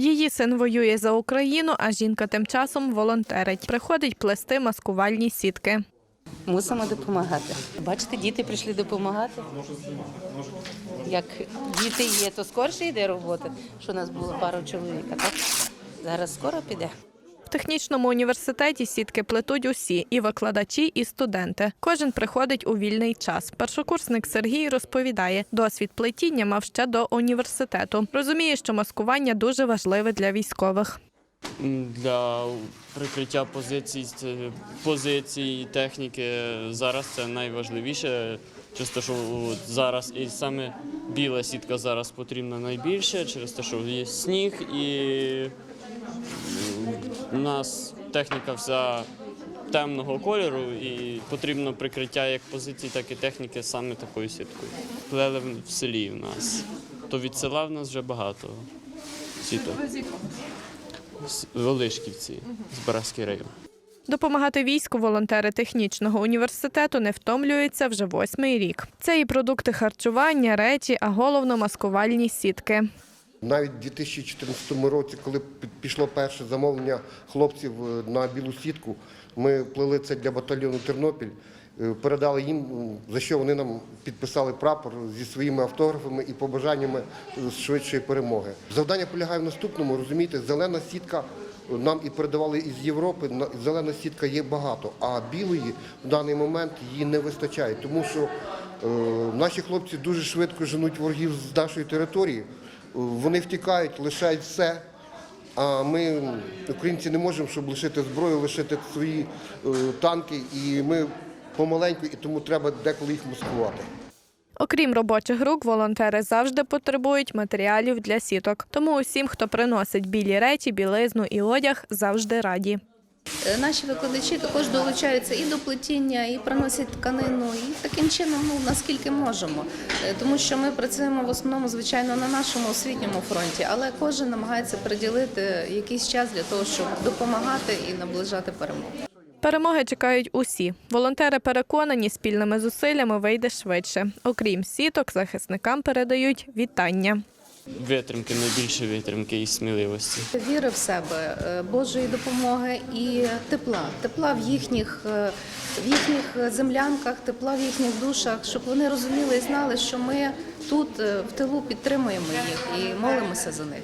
Її син воює за Україну, а жінка тим часом волонтерить. Приходить плести маскувальні сітки. Мусимо допомагати. Бачите, діти прийшли допомагати. Як діти є, то скорше йде робота, що у нас було пару чоловіка. так зараз скоро піде. Технічному університеті сітки плетуть усі і викладачі, і студенти. Кожен приходить у вільний час. Першокурсник Сергій розповідає, досвід плетіння мав ще до університету. Розуміє, що маскування дуже важливе для військових. Для прикриття позицій, позицій, техніки зараз це найважливіше. Чисто, що зараз і саме біла сітка зараз потрібна найбільше, через те, що є сніг і у нас техніка вся темного кольору і потрібно прикриття як позицій, так і техніки саме такою сіткою. Плели в- селі в нас. То від села в нас вже багато сіток. Велишківці, з Бараський район. Допомагати війську волонтери технічного університету не втомлюються вже восьмий рік. Це і продукти харчування, речі, а головно маскувальні сітки. Навіть у 2014 році, коли пі- пішло перше замовлення хлопців е, на білу сітку, ми плели це для батальйону Тернопіль, е, передали їм, за що вони нам підписали прапор зі своїми автографами і побажаннями е, швидшої перемоги. Завдання полягає в наступному, розумієте, зелена сітка. Нам і передавали із Європи. на- Зелена сітка є багато, а білої в даний момент її не вистачає, тому що е, наші хлопці дуже швидко женуть ворогів з нашої території. Вони втікають, лишають все. А ми, українці, не можемо, щоб лишити зброю, лишити свої е, танки, і ми помаленьку, і тому треба деколи їх маскувати. Окрім робочих рук, волонтери завжди потребують матеріалів для сіток. Тому усім, хто приносить білі речі, білизну і одяг, завжди раді. Е, Наші викладачі також долучаються і до плетіння, і приносять тканину, і таким чином, ну наскільки можемо. Е, Тому що ми працюємо в основному, звичайно, на нашому освітньому фронті, але кожен намагається приділити якийсь час для того, щоб допомагати і наближати перемогу. Перемоги чекають усі. Волонтери переконані, спільними зусиллями вийде швидше. Окрім сіток, захисникам передають вітання. Витримки, найбільше витримки і сміливості. Віри в себе, е, Божої допомоги і тепла, тепла в їхніх, е, в їхніх землянках, тепла в їхніх душах, щоб вони розуміли і знали, що ми тут е, в тилу підтримуємо їх і молимося за них.